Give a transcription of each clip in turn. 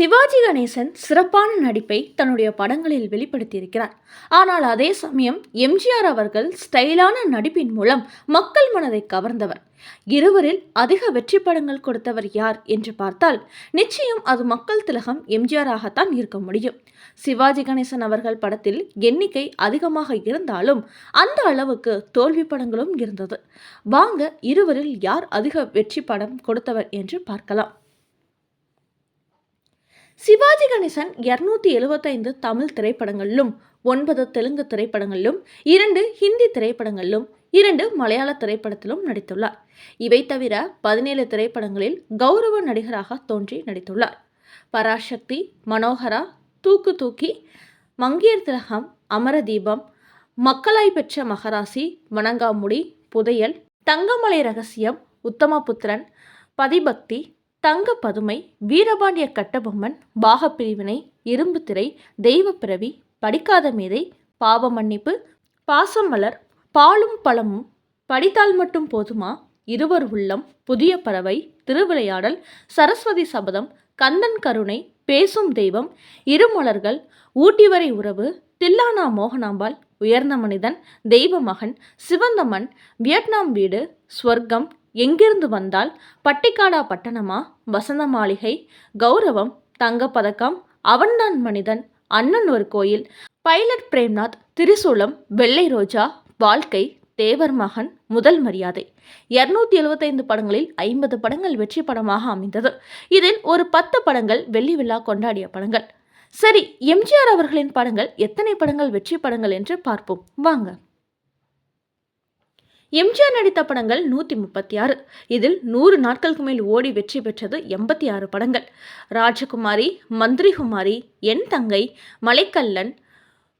சிவாஜி கணேசன் சிறப்பான நடிப்பை தன்னுடைய படங்களில் வெளிப்படுத்தியிருக்கிறார். ஆனால் அதே சமயம் எம்ஜிஆர் அவர்கள் ஸ்டைலான நடிப்பின் மூலம் மக்கள் மனதை கவர்ந்தவர். இருவரில் அதிக வெற்றி படங்கள் கொடுத்தவர் யார் என்று பார்த்தால் நிச்சயம் அது மக்கள் திலகம் எம்ஜிஆராகத்தான் இருக்க முடியும். சிவாஜி கணேசன் அவர்கள் படத்தில் எண்ணிக்கை அதிகமாக இருந்தாலும் அந்த அளவுக்கு தோல்வி படங்களும் இருந்தது. வாங்க இருவரில் யார் அதிக வெற்றி படம் கொடுத்தவர் என்று பார்க்கலாம். சிவாஜி கணேசன் இரநூத்தி எழுபத்தைந்து தமிழ் திரைப்படங்களிலும் ஒன்பது தெலுங்கு திரைப்படங்களிலும் இரண்டு ஹிந்தி திரைப்படங்களிலும் இரண்டு மலையாள திரைப்படத்திலும் நடித்துள்ளார். இவை தவிர பதினேழு திரைப்படங்களில் கௌரவ நடிகராக தோன்றி நடித்துள்ளார். பராசக்தி மனோகரா தூக்கு தூக்கி மங்கியர் திலகம் அமரதீபம் மக்களாய் பெற்ற மகராசி வணங்காமுடி புதையல் தங்கமலை ரகசியம் உத்தமபுத்திரன் பதிபக்தி தங்க பதுமை வீரபாண்டிய கட்டபொம்மன் பாகப்பிரிவினை இரும்பு திரை தெய்வப்பிறவி படிக்காத மேதை பாவ மன்னிப்பு பாசமலர் பாலும் பழமும் படித்தால் மட்டும் போதுமா? இருவர் உள்ளம் புதிய பறவை திருவிளையாடல் சரஸ்வதி சபதம் கந்தன் கருணை பேசும் தெய்வம் இருமலர்கள் ஊட்டிவரை உறவு தில்லானா மோகனாம்பாள் உயர்ந்த மனிதன் தெய்வ மகன் சிவந்த மண் வியட்நாம் வீடு ஸ்வர்க்கம் எங்கிருந்து வந்தால் பட்டிக்காடா பட்டணமா? வசந்த மாளிகை. கௌரவம் தங்கப்பதக்கம் அவன்தான் மனிதன் அண்ணன் ஒரு கோயில். பைலட் பிரேம்நாத் திரிசூலம் வெள்ளை ரோஜா வாழ்க்கை தேவர் மகன் முதல் மரியாதை. இருநூத்தி எழுபத்தைந்து படங்களில் ஐம்பது படங்கள் வெற்றி படமாக அமைந்தது. இதில் ஒரு பத்து படங்கள் வெள்ளி விழா கொண்டாடிய படங்கள். சரி எம்ஜிஆர் அவர்களின் படங்கள் எத்தனை படங்கள் வெற்றி படங்கள் என்று பார்ப்போம். வாங்க. எம்ஜிஆர் நடித்த படங்கள் நூற்றி முப்பத்தி ஆறு. இதில் நூறு நாட்களுக்கு மேல் ஓடி வெற்றி பெற்றது எண்பத்தி ஆறு படங்கள். ராஜகுமாரி மந்திரிகுமாரி என் தங்கை மலைக்கல்லன்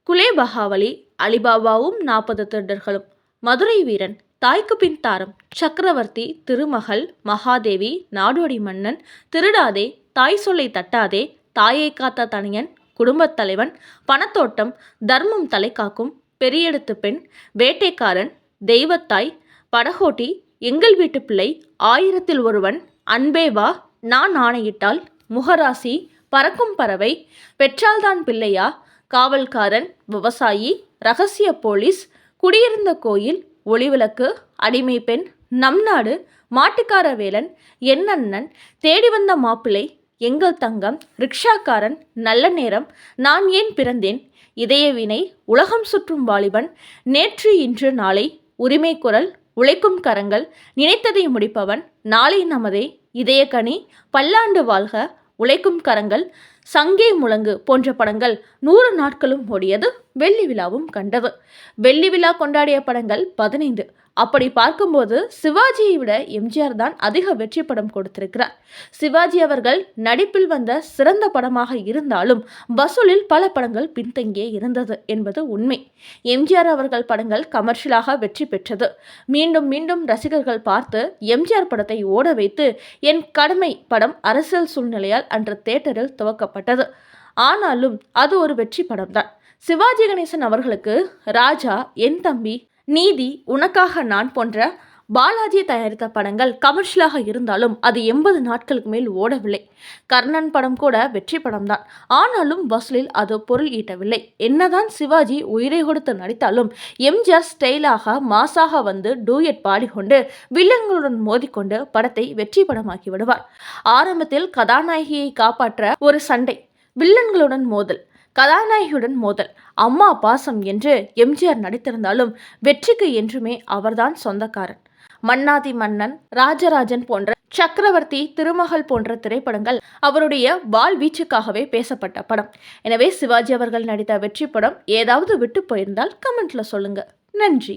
குலே பகாவலி அலிபாபாவும் நாற்பது திருடர்களும் மதுரை வீரன் தாய்க்கு பின் தாரம் சக்கரவர்த்தி திருமகள் மகாதேவி நாடோடி மன்னன் திருடாதே தாய் சொல்லை தட்டாதே தாயை காத்த தனியன் குடும்பத் தலைவன் பணத்தோட்டம் தர்மம் தலை காக்கும் பெரியெடுத்து பெண் வேட்டைக்காரன் தெய்வத்தாய் படகோட்டி எங்கள் வீட்டு பிள்ளை ஆயிரத்தில் ஒருவன் அன்பே வா நான் ஆணையிட்டால் முகராசி பறக்கும் பறவை பெற்றால்தான் பிள்ளையா காவல்காரன் விவசாயி ரகசிய போலீஸ் குடியிருந்த கோயில் ஒளிவிளக்கு அடிமை பெண் நம் நாடு மாட்டுக்கார வேலன் என் அண்ணன் தேடி வந்த மாப்பிள்ளை எங்கள் தங்கம் ரிக்ஷாக்காரன் நல்ல நேரம் நான் ஏன் பிறந்தேன் இதய வினை உலகம் சுற்றும் வாலிபன் நேற்று இன்று நாளை உரிமை குரல் உழைக்கும் கரங்கள் நினைத்ததை முடிப்பவன் நாளை நமதே இதயக்கனி பல்லாண்டு வாழ்க உழைக்கும் கரங்கள் சங்கே முழங்கு போன்ற படங்கள் நூறு நாட்களும் ஓடியது வெள்ளி விழாவும் கண்டது. வெள்ளி விழா கொண்டாடிய படங்கள் பதினைந்து. அப்படி பார்க்கும்போது சிவாஜியை விட எம்ஜிஆர் தான் அதிக வெற்றி படம் கொடுத்திருக்கிறார். சிவாஜி அவர்கள் நடிப்பில் வந்த சிறந்த படமாக இருந்தாலும் வசூலில் பல படங்கள் பின்தங்கியே இருந்தது என்பது உண்மை. எம்ஜிஆர் அவர்கள் படங்கள் கமர்ஷியலாக வெற்றி பெற்றது. மீண்டும் மீண்டும் ரசிகர்கள் பார்த்து எம்ஜிஆர் படத்தை ஓட வைத்து என் கடமை படம் அரசியல் சூழ்நிலையால் அன்று தேட்டரில் துவக்கப்பட்டது. ஆனாலும் அது ஒரு வெற்றி படம்தான். சிவாஜி கணேசன் அவர்களுக்கு ராஜா என் தம்பி நீதி உனக்காக நான் போன்ற பாலாஜி தயாரித்த படங்கள் கமர்ஷியலாக இருந்தாலும் அது எண்பது நாட்களுக்கு மேல் ஓடவில்லை. கர்ணன் படம் கூட வெற்றி படம்தான் ஆனாலும் வசூலில் அது பொருள் ஈட்டவில்லை. என்னதான் சிவாஜி உயிரை கொடுத்து நடித்தாலும் எம்ஜிஆர் ஸ்டைலாக மாசாக வந்து டூயட் பாடிக்கொண்டு வில்லன்களுடன் மோதிக்கொண்டு படத்தை வெற்றி படமாக்கி விடுவார். ஆரம்பத்தில் கதாநாயகியை காப்பாற்ற ஒரு சண்டை வில்லன்களுடன் மோதல் கதாநாயகியுடன் மோதல். அம்மா பாசம் என்று எம்ஜிஆர் நடித்திருந்தாலும் வெற்றிக்கு என்றுமே அவர்தான் சொந்தக்காரன். மன்னாதி மன்னன் ராஜராஜன் போன்ற சக்கரவர்த்தி திருமகள் போன்ற திரைப்படங்கள் அவருடைய வாழ்வீச்சுக்காகவே பேசப்பட்ட படம். எனவே சிவாஜி அவர்கள் நடித்த வெற்றி படம் ஏதாவது விட்டு போயிருந்தால் கமெண்ட்ல சொல்லுங்க. நன்றி.